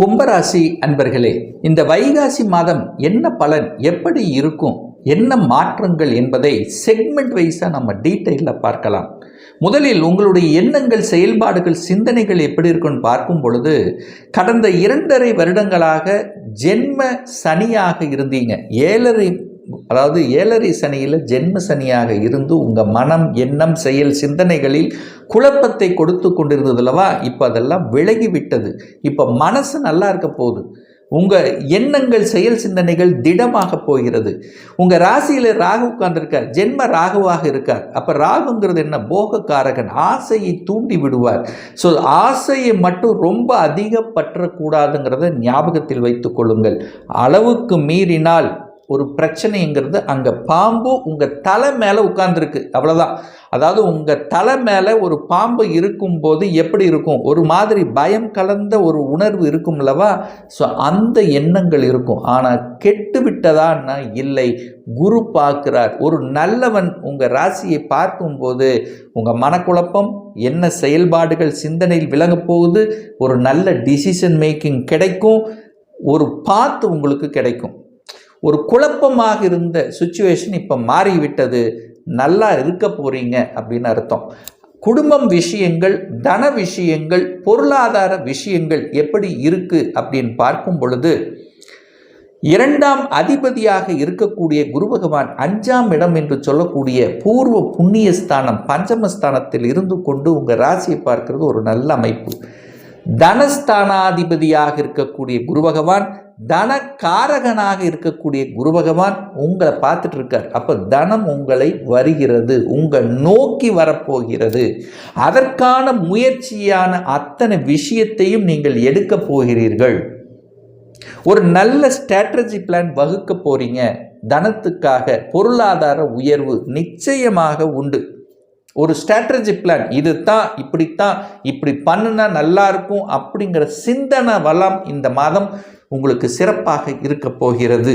கும்பராசி அன்பர்களே இந்த வைகாசி மாதம் என்ன பலன் எப்படி இருக்கும் என்ன மாற்றங்கள் என்பதை செக்மெண்ட் வைஸாக நம்ம டீட்டெயிலில் பார்க்கலாம். முதலில் உங்களுடைய எண்ணங்கள் செயல்பாடுகள் சிந்தனைகள் எப்படி இருக்குன்னு பார்க்கும் பொழுது கடந்த இரண்டரை வருடங்களாக ஜென்ம சனியாக இருந்தீங்க. ஏழரை அதாவது ஏழரை சனியில் ஜென்ம சனியாக இருந்து உங்கள் மனம் எண்ணம் செயல் சிந்தனைகளில் குழப்பத்தை கொடுத்து கொண்டிருந்ததுலவா இப்போ அதெல்லாம் விலகி விட்டது இப்போ மனசு நல்லா இருக்க போகுது. உங்கள் எண்ணங்கள் செயல் சிந்தனைகள் திடமாக போகிறது. உங்கள் ராசியில் ராகு உட்கார்ந்துருக்கார். ஜென்ம ராகுவாக இருக்கார். அப்போ ராகுங்கிறது என்ன? போகக்காரகன். ஆசையை தூண்டி விடுவார். ஸோ ஆசையை மட்டும் ரொம்ப அதிகப்பற்றக்கூடாதுங்கிறத ஞாபகத்தில் வைத்துக்கொள்ளுங்கள் அளவுக்கு மீறினால் ஒரு பிரச்சனைங்கிறது அங்கே பாம்பு உங்கள் தலை மேலே உட்கார்ந்துருக்கு. அவ்வளோதான் அதாவது உங்கள் தலை மேலே ஒரு பாம்பு இருக்கும்போது எப்படி இருக்கும்? ஒரு மாதிரி பயம் கலந்த ஒரு உணர்வு இருக்கும்லவா ஸோ அந்த எண்ணங்கள் இருக்கும். ஆனால் கெட்டு விட்டதான்னா இல்லை. குரு பார்க்கிறார். ஒரு நல்லவன் உங்கள் ராசியை பார்க்கும்போது உங்கள் மனக்குழப்பம் என்ன செயல்பாடுகள் சிந்தனையில் விளங்கப் போகுது ஒரு நல்ல டிசிஷன் மேக்கிங் கிடைக்கும் ஒரு பாத்து உங்களுக்கு கிடைக்கும். ஒரு குழப்பமாக இருந்த சுச்சுவேஷன் இப்போ மாறிவிட்டது. நல்லா இருக்க போகிறீங்க அப்படின்னு அர்த்தம். குடும்பம் விஷயங்கள் தன விஷயங்கள் பொருளாதார விஷயங்கள் எப்படி இருக்குது அப்படின்னு பார்க்கும் பொழுது இரண்டாம் அதிபதியாக இருக்கக்கூடிய குரு பகவான் அஞ்சாம் இடம் என்று சொல்லக்கூடிய பூர்வ புண்ணிய ஸ்தானம் பஞ்சமஸ்தானத்தில் இருந்து கொண்டு உங்கள் ராசியை பார்க்கிறது ஒரு நல்ல அமைப்பு. தனஸ்தானாதிபதியாக இருக்கக்கூடிய குரு பகவான் தனக்காரகனாக இருக்கக்கூடிய குரு பகவான் உங்களை பார்த்துட்டு இருக்கார் அப்போ தனம் உங்களை வருகிறது. உங்கள் நோக்கி வரப்போகிறது. அதற்கான முயற்சியான அத்தனை விஷயத்தையும் நீங்கள் எடுக்க போகிறீர்கள். ஒரு நல்ல ஸ்ட்ராட்டஜி பிளான் வகுக்க போறீங்க. தனத்துக்காக பொருளாதார உயர்வு நிச்சயமாக உண்டு. ஒரு ஸ்ட்ராட்டஜி பிளான் இது தான் இப்படித்தான் இப்படி பண்ணுனா நல்லா இருக்கும் அப்படிங்கிற சிந்தனை வளம் இந்த மாதம் உங்களுக்கு சிறப்பாக இருக்க போகிறது.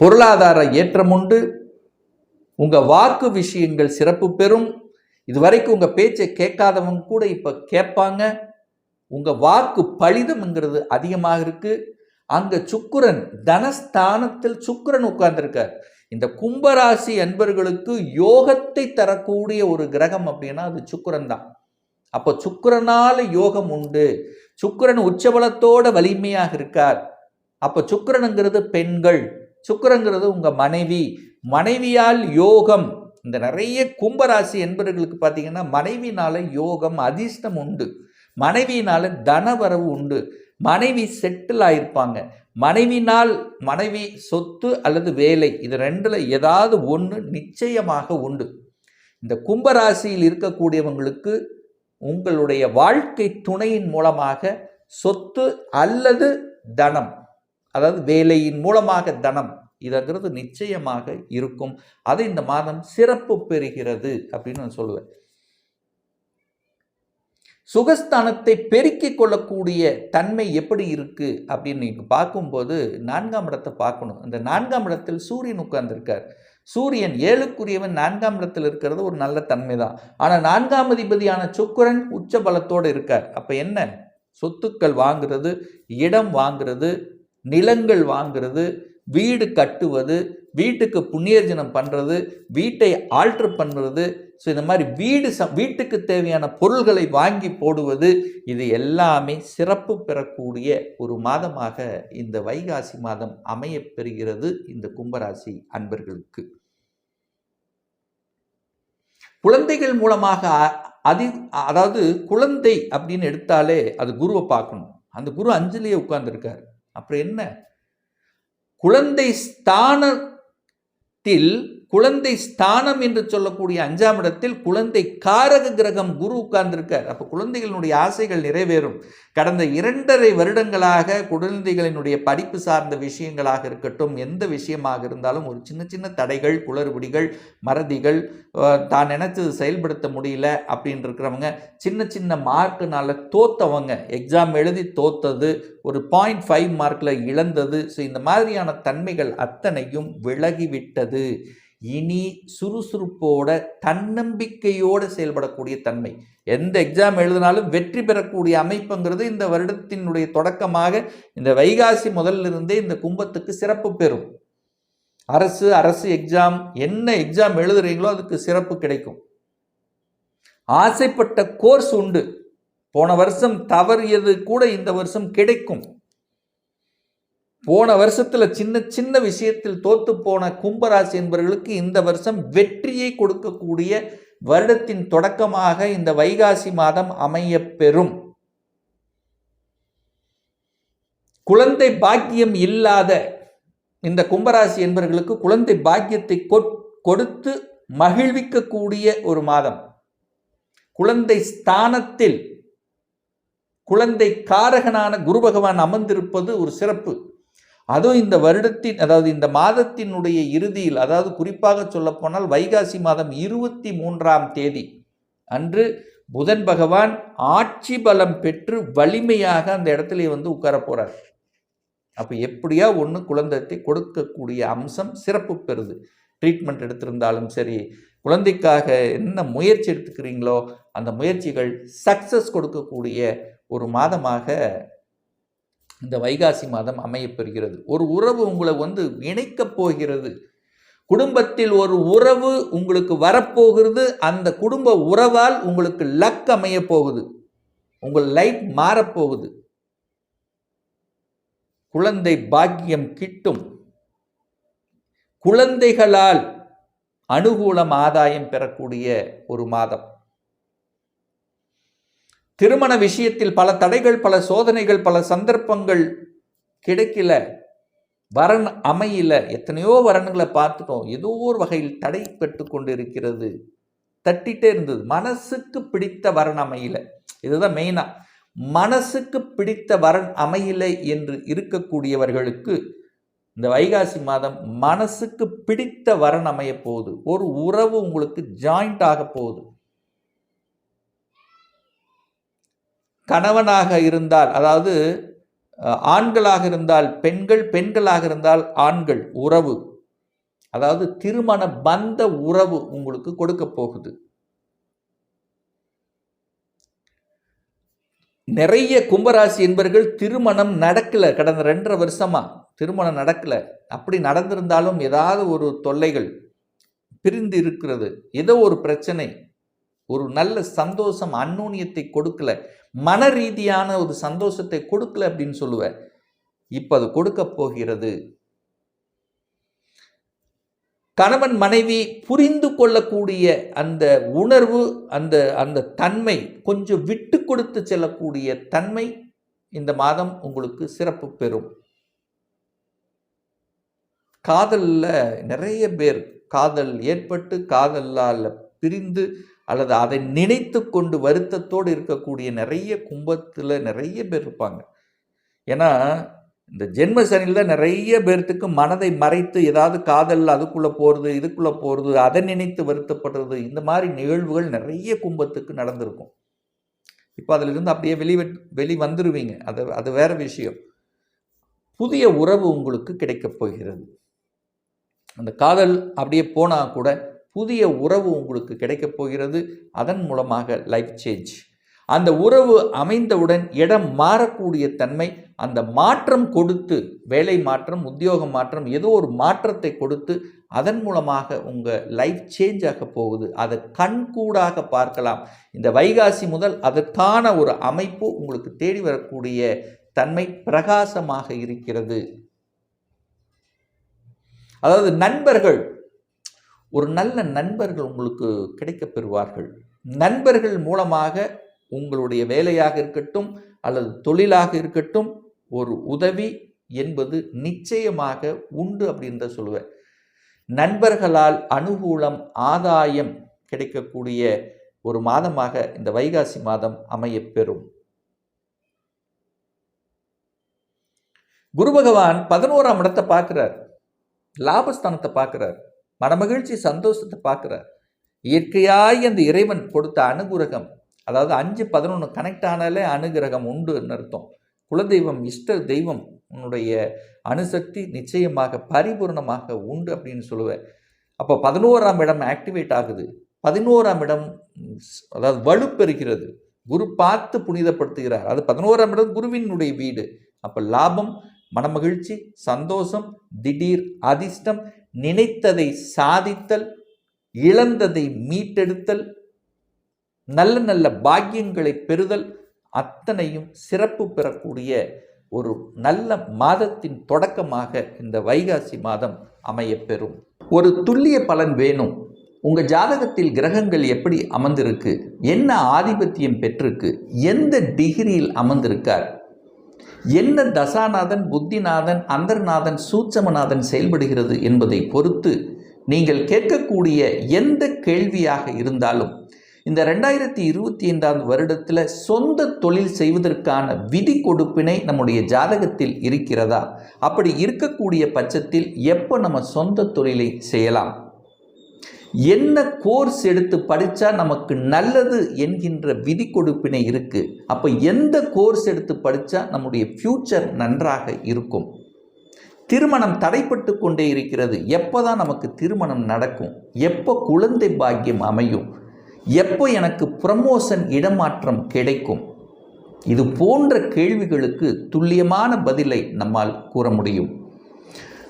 பொருளாதார ஏற்றம் உண்டு. உங்கள் வாக்கு விஷயங்கள் சிறப்பு பெறும். இதுவரைக்கும் உங்கள் பேச்சை கேட்காதவங்க கூட இப்போ கேட்பாங்க. உங்கள் வாக்கு பலிதம்ங்கிறது அதிகமாக இருக்குது அங்கே சுக்கிரன் தனஸ்தானத்தில் சுக்கிரன் உட்கார்ந்துருக்கார். இந்த கும்பராசி அன்பர்களுக்கு யோகத்தை தரக்கூடிய ஒரு கிரகம் அப்படின்னா அது சுக்கிரன் தான். அப்போ சுக்கிரனால யோகம் உண்டு. சுக்கிரன் உச்சபலத்தோட வலிமையாக இருக்கார். அப்போ சுக்கிரனுங்கிறது பெண்கள். சுக்கிரங்கிறது உங்கள் மனைவி. மனைவியால் யோகம். இந்த நிறைய கும்பராசி என்பவர்களுக்கு பார்த்தீங்கன்னா மனைவினால யோகம் அதிர்ஷ்டம் உண்டு. மனைவியினால் தனவரவு உண்டு. மனைவி செட்டில் ஆயிருப்பாங்க. மனைவினால் மனைவி சொத்து அல்லது வேலை இது ரெண்டில் ஏதாவது ஒன்று நிச்சயமாக உண்டு. இந்த கும்பராசியில் இருக்கக்கூடியவங்களுக்கு உங்களுடைய வாழ்க்கை துணையின் மூலமாக சொத்து அல்லது தனம் அதாவது வேலையின் மூலமாக தனம் இதுங்கிறது நிச்சயமாக இருக்கும். அது இந்த மாதம் சிறப்பு பெறுகிறது அப்படின்னு நான் சொல்லுவேன். சுகஸ்தானத்தை பெருக்கிக் கொள்ளக்கூடிய தன்மை எப்படி இருக்குது அப்படின்னு நீங்கள் பார்க்கும்போது நான்காம் இடத்தை பார்க்கணும். அந்த நான்காம் இடத்தில் சூரியன் உட்கார்ந்துருக்கார். சூரியன் ஏழுக்குரியவன் நான்காம் இடத்தில் இருக்கிறது ஒரு நல்ல தன்மை தான் ஆனால் நான்காம் அதிபதியான சுக்கரன் உச்ச பலத்தோடு இருக்கார். அப்போ என்ன? சொத்துக்கள் வாங்குறது இடம் வாங்குறது நிலங்கள் வாங்குறது வீடு கட்டுவது வீட்டுக்கு புண்ணியர்ஜனம் பண்ணுறது வீட்டை ஆல்ட்ரு பண்ணுறது ஸோ இந்த மாதிரி வீடு ச வீட்டுக்கு தேவையான பொருள்களை வாங்கி போடுவது இது எல்லாமே சிறப்பு பெறக்கூடிய ஒரு மாதமாக இந்த வைகாசி மாதம் அமையப் பெறுகிறது இந்த கும்பராசி அன்பர்களுக்கு. குழந்தைகள் மூலமாக அதி அதாவது குழந்தை அப்படின்னு எடுத்தாலே அது குருவை பார்க்கணும். அந்த குரு அஞ்சலியே உட்கார்ந்துருக்கார். அப்புறம் என்ன? குழந்தை ஸ்தானத்தில் குழந்தை ஸ்தானம் என்று சொல்லக்கூடிய அஞ்சாம் இடத்தில் குழந்தை காரக கிரகம் குரு உட்கார்ந்திருக்கார். அப்போ குழந்தைகளினுடைய ஆசைகள் நிறைவேறும். கடந்த இரண்டரை வருடங்களாக குழந்தைகளினுடைய படிப்பு சார்ந்த விஷயங்களாக இருக்கட்டும் எந்த விஷயமாக இருந்தாலும் ஒரு சின்ன சின்ன தடைகள் குளறுபடிகள் மறதிகள் தான் நினைச்சது செயல்படுத்த முடியல அப்படின்னு இருக்கிறவங்க சின்ன சின்ன மார்க்குனால தோத்தவங்க எக்ஸாம் எழுதி தோத்தது ஒரு பாயிண்ட் ஃபைவ் மார்க்கில் இழந்தது ஸோ இந்த மாதிரியான தன்மைகள் அத்தனையும் விலகிவிட்டது. இனி சுறுசுறுப்போட தன்னம்பிக்கையோடு செயல்படக்கூடிய தன்மை. எந்த எக்ஸாம் எழுதினாலும் வெற்றி பெறக்கூடிய அமைப்புங்கிறது இந்த வருடத்தினுடைய தொடக்கமாக இந்த வைகாசி முதல்ல இருந்தே இந்த கும்பத்துக்கு சிறப்பு பெறும். அரசு அரசு எக்ஸாம் என்ன எக்ஸாம் எழுதுறீங்களோ அதுக்கு சிறப்பு கிடைக்கும். ஆசைப்பட்ட கோர்ஸ் உண்டு. போன வருஷம் தவறியது கூட இந்த வருஷம் கிடைக்கும். போன வருஷத்துல சின்ன சின்ன விஷயத்தில் தோத்து போன கும்பராசி என்பவர்களுக்கு இந்த வருஷம் வெற்றியை கொடுக்கக்கூடிய வருடத்தின் தொடக்கமாக இந்த வைகாசி மாதம் அமைய பெறும் குழந்தை பாக்கியம் இல்லாத இந்த கும்பராசி என்பவர்களுக்கு குழந்தை பாக்கியத்தை கொடுத்து மகிழ்விக்கக்கூடிய ஒரு மாதம். குழந்தை ஸ்தானத்தில் குழந்தை காரகனான குரு பகவான் அமர்ந்திருப்பது ஒரு சிறப்பு. அதுவும் இந்த வருடத்தின் அதாவது இந்த மாதத்தினுடைய இறுதியில் அதாவது குறிப்பாக சொல்லப்போனால் வைகாசி மாதம் இருபத்தி மூன்றாம் தேதி அன்று புதன் பகவான் ஆட்சி பலம் பெற்று வலிமையாக அந்த இடத்துல வந்து உட்கார போகிறார் அப்போ எப்படியா ஒன்று குழந்தைத்தை கொடுக்கக்கூடிய அம்சம் சிறப்பு பெறுது. ட்ரீட்மெண்ட் எடுத்திருந்தாலும் சரி குழந்தைக்காக என்ன முயற்சி எடுத்துக்கிறீங்களோ அந்த முயற்சிகள் சக்ஸஸ் கொடுக்கக்கூடிய ஒரு மாதமாக இந்த வைகாசி மாதம் அமையப்பெறுகிறது. ஒரு உறவு உங்களை வந்து இணைக்கப் போகிறது. குடும்பத்தில் ஒரு உறவு உங்களுக்கு வரப்போகிறது. அந்த குடும்ப உறவால் உங்களுக்கு லக் அமைய போகுது. உங்கள் லைஃப் மாறப்போகுது குழந்தை பாக்கியம் கிட்டும். குழந்தைகளால் அனுகூலம் ஆதாயம் பெறக்கூடிய ஒரு மாதம். திருமண விஷயத்தில் பல தடைகள் பல சோதனைகள் பல சந்தர்ப்பங்கள் கிடைக்கல. வரன் அமையல. எத்தனையோ வரன்களை பார்த்துட்டோம். ஏதோ ஒரு வகையில் தடை பெற்று கொண்டு இருக்கிறது தட்டிட்டே இருந்தது. மனசுக்கு பிடித்த வரன் அமையல. இதுதான் மெயினாக மனசுக்கு பிடித்த வரன் அமையலை என்று இருக்கக்கூடியவர்களுக்கு இந்த வைகாசி மாதம் மனசுக்கு பிடித்த வரன் அமைய போகுது. ஒரு உறவு உங்களுக்கு ஜாயிண்ட் ஆக போகுது. கணவனாக இருந்தால் அதாவது ஆண்களாக இருந்தால் பெண்கள் பெண்களாக இருந்தால் ஆண்கள் உறவு. அதாவது திருமண பந்த உறவு உங்களுக்கு கொடுக்க போகுது. நிறைய கும்பராசி என்பர்கள் திருமணம் நடக்கல கடந்த ரெண்டரை வருஷமா. திருமணம் நடக்கல. அப்படி நடந்திருந்தாலும் ஏதாவது ஒரு தொல்லைகள் பிரிந்து இருக்கிறது. ஏதோ ஒரு பிரச்சனை. ஒரு நல்ல சந்தோஷம் அந்நூன்யத்தை கொடுக்கல. மன ரீதியான ஒரு சந்தோஷத்தை கொடுக்கல அப்படின்னு சொல்லுவேன். இப்போ அது கொடுக்க போகிறது. கணவன் மனைவி புரிந்து கொள்ளக்கூடிய அந்த உணர்வு அந்த அந்த தன்மை கொஞ்சம் விட்டு கொடுத்து செல்லக்கூடிய தன்மை இந்த மாதம் உங்களுக்கு சிறப்பு பெறும். காதலில் நிறைய பேர் காதல் ஏற்பட்டு காதலால் பிரிந்து அல்லது அதை நினைத்து கொண்டு வருத்தத்தோடு இருக்கக்கூடிய நிறைய கும்பத்தில் நிறைய பேர் இருப்பாங்க. ஏன்னா இந்த ஜென்ம சனியில் தான் நிறைய பேர்த்துக்கு மனதை மறைத்து ஏதாவது காதல் அதுக்குள்ளே போகிறது இதுக்குள்ளே போகிறது அதை நினைத்து வருத்தப்படுறது இந்த மாதிரி நிகழ்வுகள் நிறைய கும்பத்துக்கு நடந்திருக்கும். இப்போ அதிலிருந்து அப்படியே வெளி வெளி வந்துடுவீங்க அது அது வேற விஷயம். புதிய உறவு உங்களுக்கு கிடைக்கப் போகிறது. அந்த காதல் அப்படியே போனால் கூட புதிய உறவு உங்களுக்கு கிடைக்கப் போகிறது. அதன் மூலமாக லைஃப் சேஞ்ச் அந்த உறவு அமைந்தவுடன் இடம் மாறக்கூடிய தன்மை அந்த மாற்றம் கொடுத்து வேலை மாற்றம் உத்தியோக மாற்றம் ஏதோ ஒரு மாற்றத்தை கொடுத்து அதன் மூலமாக உங்கள் லைஃப் சேஞ்ச் ஆக போகுது. அதை கண்கூடாக பார்க்கலாம். இந்த வைகாசி முதல் அதற்கான ஒரு அமைப்பு உங்களுக்கு தேடி வரக்கூடிய தன்மை பிரகாசமாக இருக்கிறது. அதாவது நண்பர்கள் ஒரு நல்ல நண்பர்கள் உங்களுக்கு கிடைக்கப் பெறுவார்கள். நண்பர்கள் மூலமாக உங்களுடைய வேலையாக இருக்கட்டும் அல்லது தொழிலாக இருக்கட்டும் ஒரு உதவி என்பது நிச்சயமாக உண்டு அப்படின்ற சொல்லுவேன். நண்பர்களால் அனுகூலம் ஆதாயம் கிடைக்கக்கூடிய ஒரு மாதமாக இந்த வைகாசி மாதம் அமையப்பெறும் குரு பகவான் பதினோராம் இடத்தை பார்க்கிறார். லாபஸ்தானத்தை பார்க்கிறார். மனமகிழ்ச்சி சந்தோஷத்தை பார்க்குறார். இயற்கையாய் அந்த இறைவன் கொடுத்த அனுகிரகம் அதாவது அஞ்சு பதினொன்று கனெக்ட் ஆனாலே அனுகிரகம் உண்டுன்னு அர்த்தம். குலதெய்வம் இஷ்ட தெய்வம் உன்னுடைய அணுசக்தி நிச்சயமாக பரிபூர்ணமாக உண்டு அப்படின்னு சொல்லுவேன். அப்போ பதினோராம் இடம் ஆக்டிவேட் ஆகுது. பதினோராம் இடம் ம், அதாவது வலுப்பெறுகிறது குரு பார்த்து புனிதப்படுத்துகிறார். அது பதினோராம் இடம் குருவினுடைய வீடு. அப்போ லாபம் மனமகிழ்ச்சி சந்தோஷம் திடீர் அதிர்ஷ்டம் நினைத்ததை சாதித்தல் இழந்ததை மீட்டெடுத்தல் நல்ல நல்ல பாக்கியங்களை பெறுதல் அத்தனையும் சிறப்பு பெறக்கூடிய ஒரு நல்ல மாதத்தின் தொடக்கமாக இந்த வைகாசி மாதம் அமையப்பெறும். ஒரு துல்லிய பலன் வேணும். உங்கள் ஜாதகத்தில் கிரகங்கள் எப்படி அமர்ந்திருக்கு? என்ன ஆதிபத்தியம் பெற்றிருக்கு? எந்த டிகிரியில் அமர்ந்திருக்கார்? என்ன தசாநாதன் புத்திநாதன் அந்தர்நாதன் சூட்சமநாதன் செயல்படுகிறது என்பதை பொறுத்து நீங்கள் கேட்கக்கூடிய எந்த கேள்வியாக இருந்தாலும் இந்த ரெண்டாயிரத்தி இருபத்தி ஐந்தாம் வருடத்தில் சொந்த தொழில் செய்வதற்கான விதி கொடுப்பினை நம்முடைய ஜாதகத்தில் இருக்கிறதா? அப்படி இருக்கக்கூடிய பட்சத்தில் எப்போ நம்ம சொந்த தொழிலை செய்யலாம்? என்ன கோர்ஸ் எடுத்து படித்தா நமக்கு நல்லது என்கின்ற விதி கொடுப்பினை இருக்குது அப்போ எந்த கோர்ஸ் எடுத்து படித்தா நம்முடைய ஃப்யூச்சர் நன்றாக இருக்கும். திருமணம் தடைப்பட்டு கொண்டே இருக்கிறது. எப்போ தான் நமக்கு திருமணம் நடக்கும்? எப்போ குழந்தை பாக்கியம் அமையும்? எப்போ எனக்கு ப்ரமோஷன் இடமாற்றம் கிடைக்கும்? இது போன்ற கேள்விகளுக்கு துல்லியமான பதிலை நம்மால் கூற முடியும்.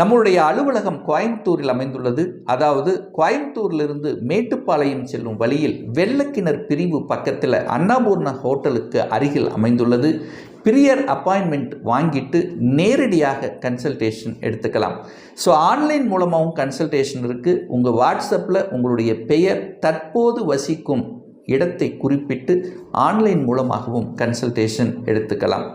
நம்மளுடைய அலுவலகம் கோயம்புத்தூரில் அமைந்துள்ளது. அதாவது கோயம்புத்தூரிலிருந்து மேட்டுப்பாளையம் செல்லும் வழியில் வெள்ளக்கிணர் பிரிவு பக்கத்தில் அன்னபூர்ணா ஹோட்டலுக்கு அருகில் அமைந்துள்ளது. பிரியர் அப்பாயின்மெண்ட் வாங்கிட்டு நேரடியாக கன்சல்டேஷன் எடுத்துக்கலாம். ஸோ ஆன்லைன் மூலமாகவும் கன்சல்டேஷன் இருக்குது உங்கள் வாட்ஸ்அப்பில் உங்களுடைய பெயர் தற்போது வசிக்கும் இடத்தை குறிப்பிட்டு ஆன்லைன் மூலமாகவும் கன்சல்டேஷன் எடுத்துக்கலாம்.